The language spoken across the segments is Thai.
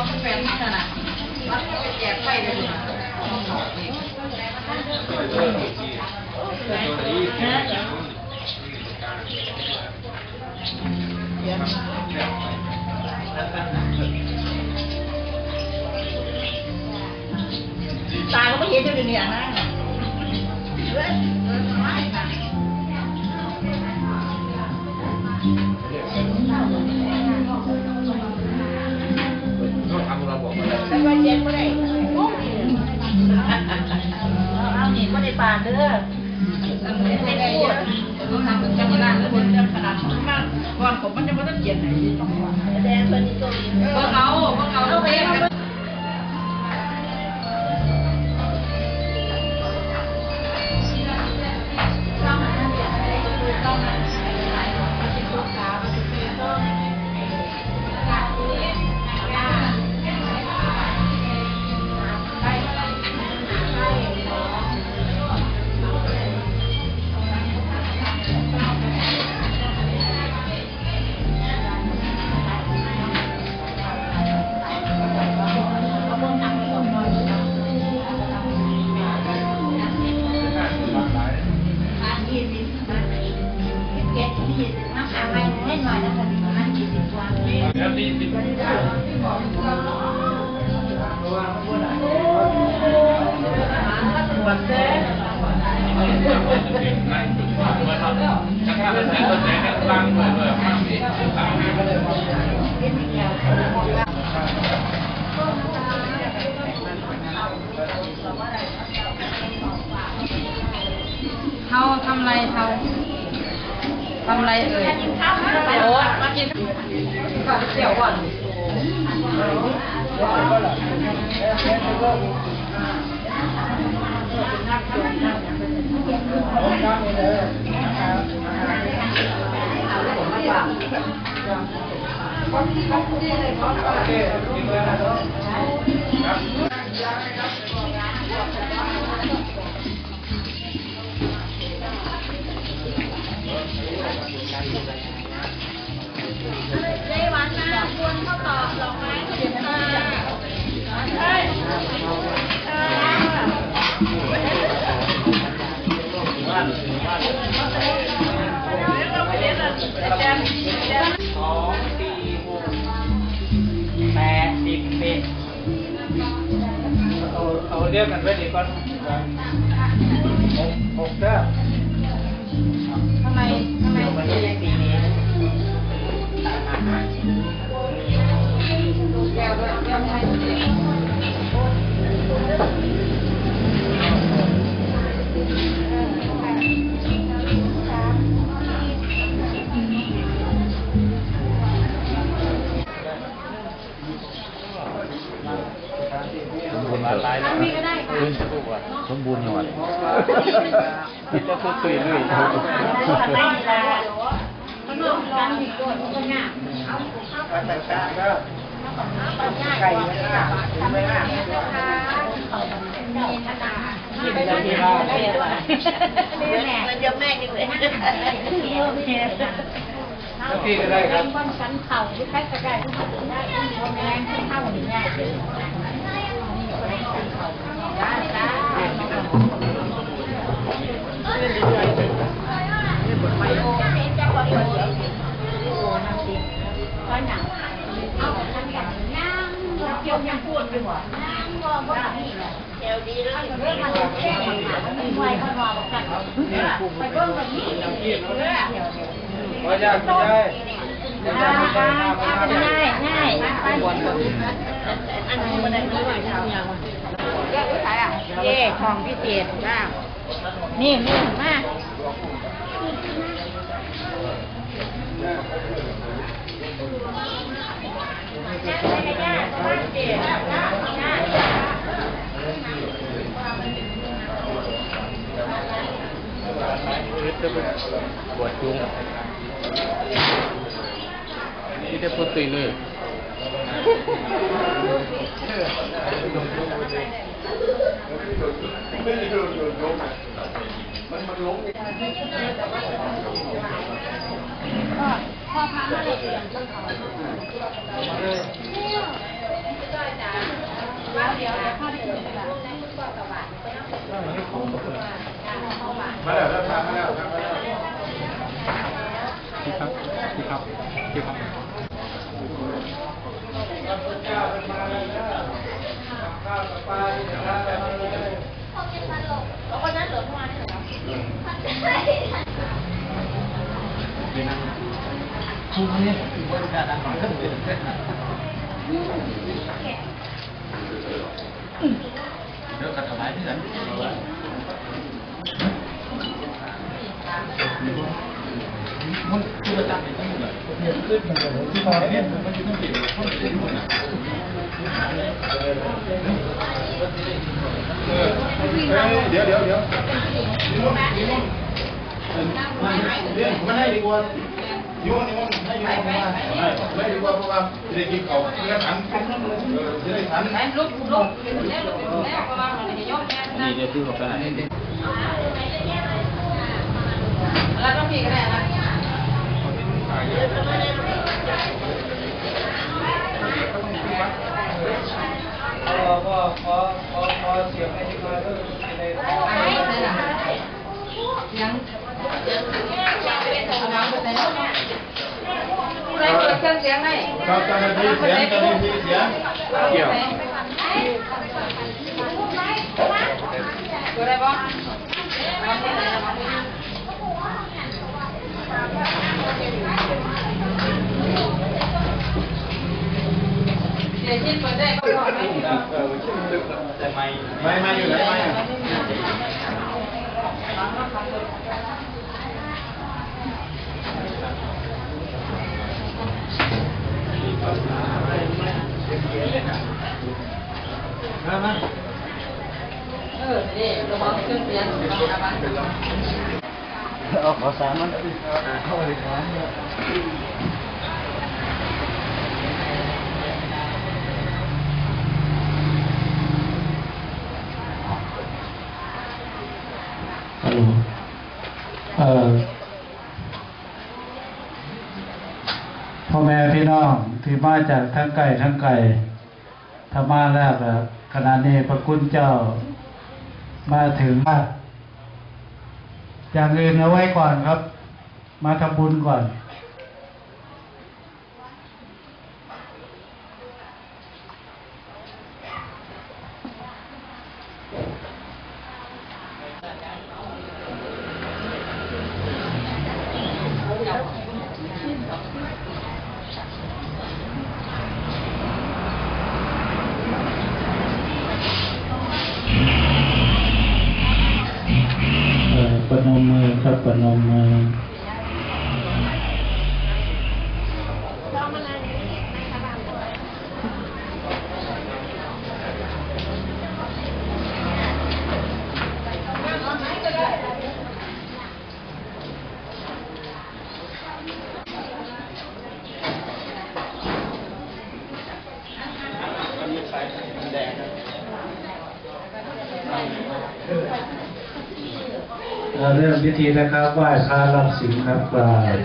บอกแฟนที่ขนาดมันไปแจกไฟเลยนะตาก็ไม่เห็นอยู่ในเนี่ยนะ บอกมาเลยแล้วก็เย็นก็ได้โอ้ยเอาหนีก็ได้ปานเด้อไม่ได้เยอะต้องทำเป็นจังหวะแล้วมันจะขนาดมากก่อนผมมันจะไม่ต้องเย็นไหนต้องว่าแดงเพิ่นนี่ตัวนี้เออเอาเบิ่งเอาเองกันแอ้มา กินข้าวเจียวก่อนสองสี่หกแปดสิบเอ็ดเอาเอาเรียกกันไว้ดีก่อนหกหกเด้อทำไมทำไมวันนี้ปีนี้แก้วด้ วยแก้วให้สมบูรณ์หลายแล้วสมบูรณ์หน่อยจะพูดคุยด้วย ไก่ไม่น่าไม่น่ากินได้ที่บ้านแล้วเดี๋ยวแม่นี่เว้ยแล้วพี่ก็ได้ครับความสันเข่าที่ใครก็ได้ทุกคนได้ทุกคนแรงที่เข้าหนีง่ายเลยได้ได้เกี่ยวยังพูดอยู่หัวนั่งมองว่านี่แหละเดี๋ยวดีแล้วเรื่องมันแค่มันไวมันรอบอกกันไปเบิ่งแบบนี้เลยวเดี๋ยวขออนุญายายง่ายง่ายอันนี้มันได้ไม่ไหวทำยังแยกวิสัยอะเย่ทองพิเศษจ้านี่นี่มาจะเป็นปวดจุงนี่จะพูดคุยเลยพอพามาเลยเตรียมต้นเขามาแล้วแล้วทาง มาแล้วทางมาแล้วพี่ครับพี่ครับพี่ครับคุณนี่บริการหน่อยก็เป็นเดี๋ยวกันทำลายที่ไหนมันคือประจำเนทั้งหมดเลยเนี่ยขึ้นเลยเนี่ยมันจะต้องเปลี่ยน เสียหมดอะเดี๋ยวเดี๋ยวเดี๋ยวเรื่องมันให้ดีกว่ายุ่งนี่มันให้ยุ่งมากไม่ดีกว่าเพราะว่าจะได้กินเขาเนื้อถังเออจะได้ถังไหนลุกลุกแล้วลุกแล้วประมาณนี้ยกแขนนี่เดี๋ยวซื้อกับไปไหนแล้วต้องมีก็ได้นะก็ก็ขอขอขอเสียงให้ที่มาด้วยในยังเอาน้ำไปใส่แล้วผู้ใดเปิดเครื่องเสียงให้ครับเจ้าหน้าที่เสียงเจ้าหน้าที่เสียงเกี่ยวเปิดได้ปะเดี๋ยวที่เปิดได้ก็พอไหมแต่ไม่ไม่ไม่อยู่ไหนไม่อะมามาเออเดี๋ยวระวังเครื่อง เสียงระวังเอาขอสามมันเข้าไปขอฮัลโหลเอ่อพ่อแม่พี่น้องที่มาจากทั้งไก่ทั้งไก่ถ้ามาแล้วก็ขณะนี้พระคุณเจ้ามาถึง อย่างอื่นเอาไว้ก่อนครับ มาทำบุญก่อน เอ่อประนมมือครับประนมมือ เราเริ่มพิธีนะครับไหว้พระรับสิงครับกราบ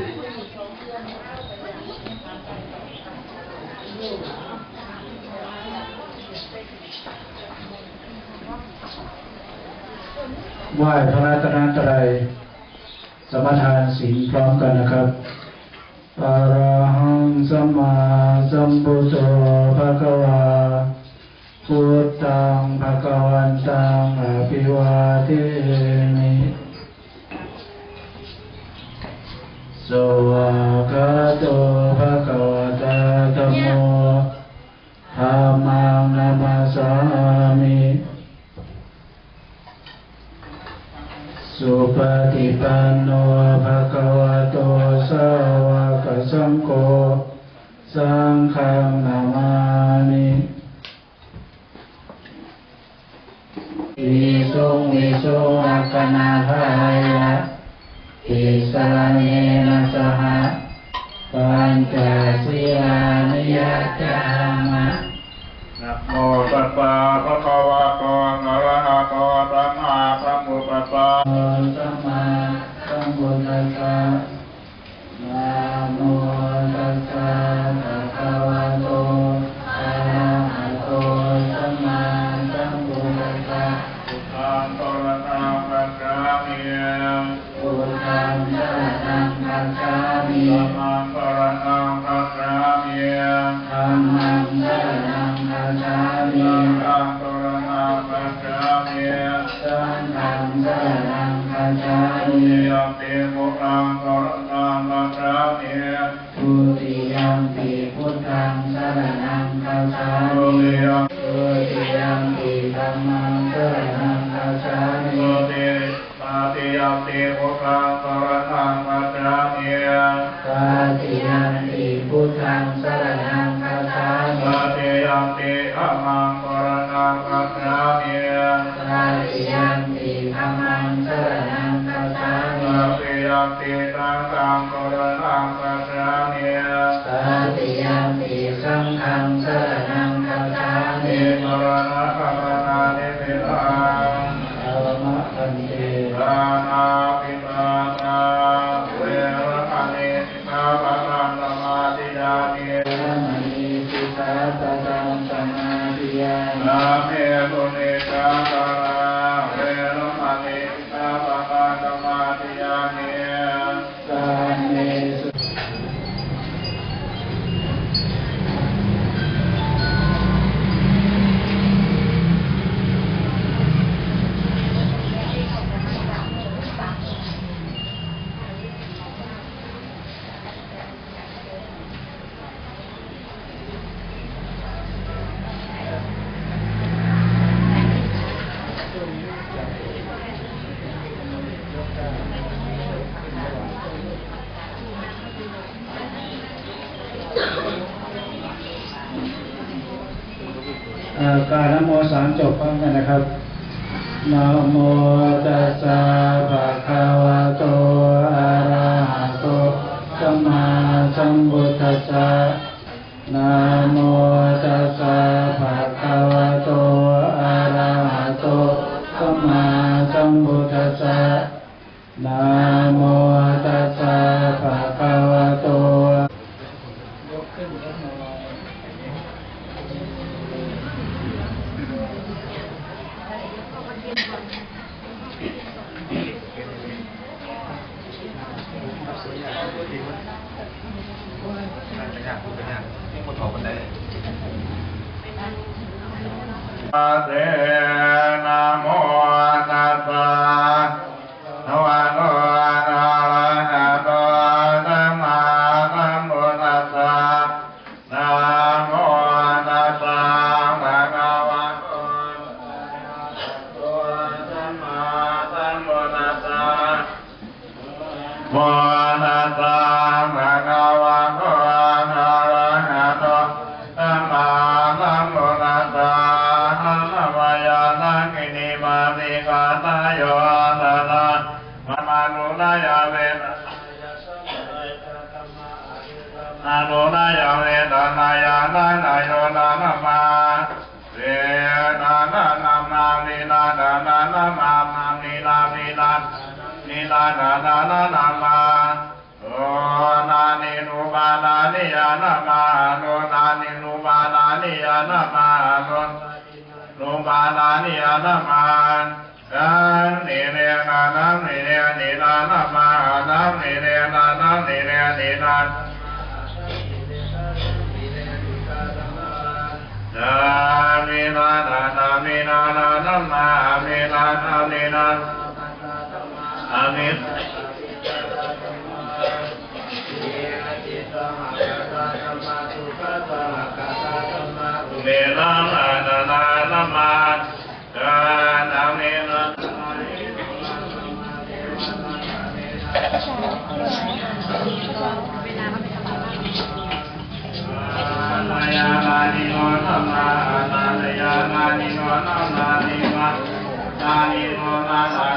ไหว้พระรัตนตรัยสมทานศีลพร้อมกันนะครับ ยจามะนะโมตัสสะภะคะวะโตอะระหะโตสัมมาสัมพุทธัสสะโมสัมมาสัมพุทธัสสะ เยเปปุรังสรณังกัจฉามิทุติยมปิพุทธังสรณังกัจฉามิทุติยมปิธัมังสรณังกัจฉามิทุติตติยมปิพุทธังสรณังกัจฉามิตาติยมปิพุทธังสรณังกัจฉามตาติยมปิธัมมังสรณังกัจฉาม เตตังตังโก สามจบพร้อมกันนะครับนะโมตัสสะภะคะ nila na na na na ma. Na ni nu ba na ni ya na ma. Na ni nu ba na ni ya na ma. Nu ba na ni ya na ma. Na ni ni na na ni ni ni na na ma. Na ni ni na na ni ni ni na. Na mi na na na na na na ma na na na. Amen. Umenam anananamat dan amen. Nayamani no nama, Nayamani no nama, Nayamani no nama.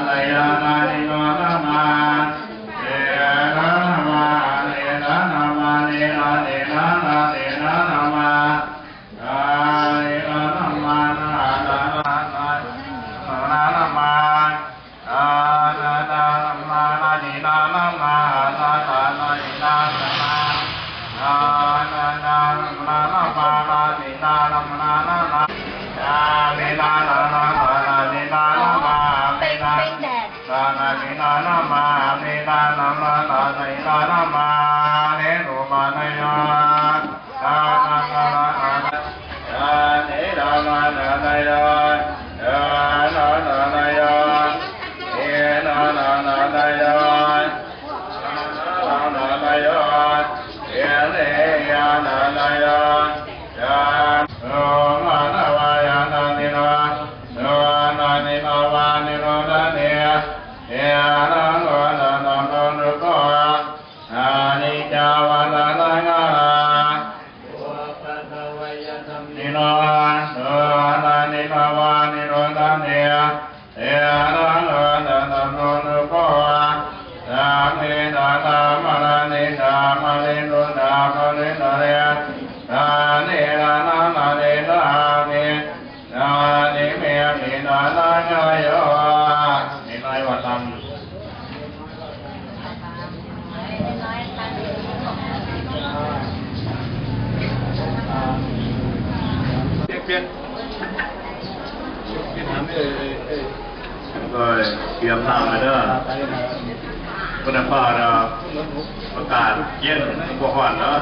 Bien. Rồi, khi em làm này đó, con đã phá ประกาศเย็นกว่าหอนแล้ว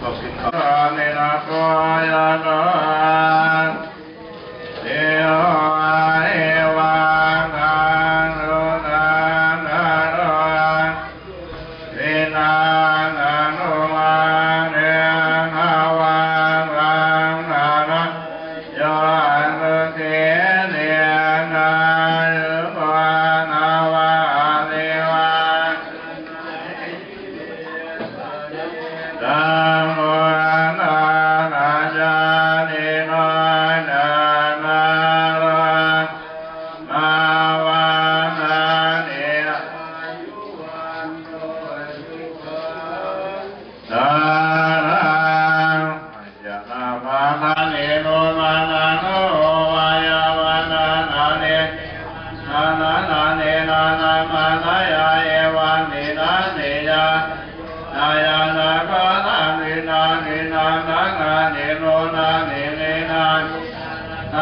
ก็กินข้าวในนาคอยานาเดียวไอ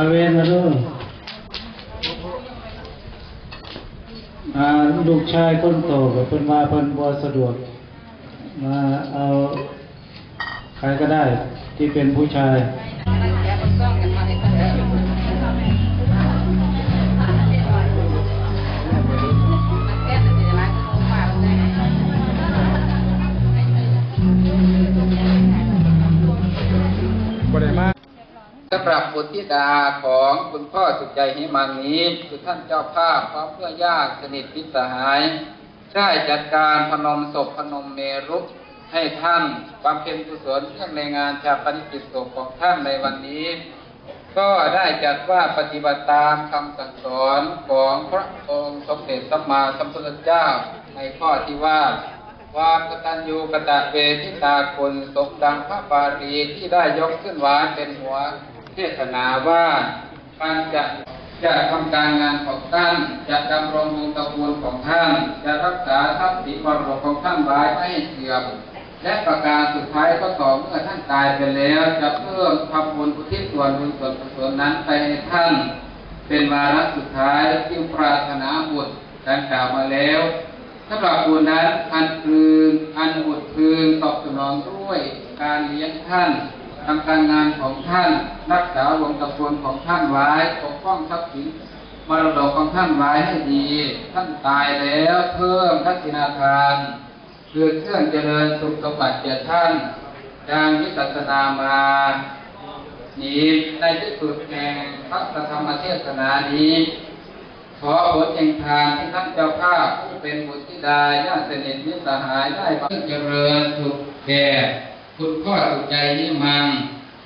เอาเวนมาด้วยลูกชายคนโตกับเพิ่นมาเพิ่นบ่สะดวก มาเอาใครก็ได้ที่เป็นผู้ชาย บุตรธิดาของคุณพ่อสุขใจหิมังนี้คือท่านเจ้าภาพพร้อมเพื่อญาติสนิทพิสหายได้จัดการพนมศพพนมเมรุให้ท่านบำเพ็ญกุศลเนื่องในงานชาปนกิจศพของท่านในวันนี้ ก็ได้จัดว่าปฏิบัติตามคำสั่งสอนของพระองค์สมเด็จสัมมาสัมพุทธเจ้าในข้อที่ว่าความกตัญญูกตะเวทิตาคุณสมดังพระบาลีที่ได้ยกขึ้นไว้เป็นหัว ศนาว่าการจะจะทำการงานของท่าน จะดำรงวงตระกูลของท่าน จะรักษาทรัพย์สินมรดกของท่านไว้ไม่ให้เสื่อมและประการสุดท้ายก็ต่อเมื่อท่านตายไปแล้ว จะเพิ่มทำบุญอุทิศส่วนบุญส่วนกุศลนั้นไปให้ท่าน เป็นวาระสุดท้ายที่ปรารถนาบุตรดังกล่าวมาแล้วสำหรับบุญนั้นอันคืนอันบุตรคืนตอบสนองด้วยการเลี้ยงท่าน ทำการงานของท่าน รักษาวงตระกูลของท่านไว้ ปกป้องทรัพย์สินมรดกของท่านไว้ให้ดี ท่านตายแล้วเพิ่มทักษิณาทานคือเครื่องเจริญสุขสมบัติแก่ท่านดังวิปัสสนามานี้ในที่สุดแห่งพระธรรมเทศนานี้ ขอผลแห่งทานที่ท่านเจ้าภาพผู้เป็นบุตรธิดาญาติสนิทมิตรสหายได้บังเจริญสุขแก่ คุณพ่อสุขใจนิมัง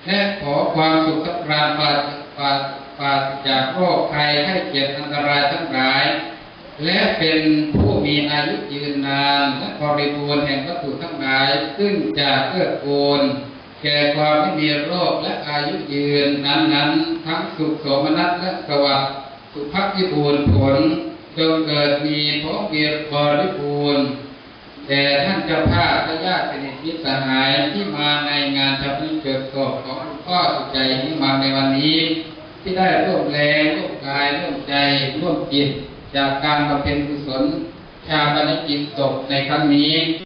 และขอความสุขสำราญปราศปราปราศจากโรคภัยไข้เจ็บอันตรายทั้งหลาย และเป็นผู้มีอายุยืนนานและบริบูรณ์แห่งวัตถุทั้งหลาย ซึ่งจะเกื้อกูลแก่ความไม่มีโรคและอายุยืนนั้นๆ ทั้งสุขโสมนัสและสวัสดิ์สุภาพที่บูรณ์ผลจงเกิดมีเพร้อมเพียบบริบูรณ์ แต่ท่านเจ้าภาพและญาติสนิทมิสหายที่มาในงานชาปนกิดศพของหลวงพ่อสุขใจที่มาในวันนี้ ที่ได้ร่วมแรงร่วมกายร่วมใจร่วมจิตจากการบำเพ็ญกุศลชาปนกิจศพในครั้งนี้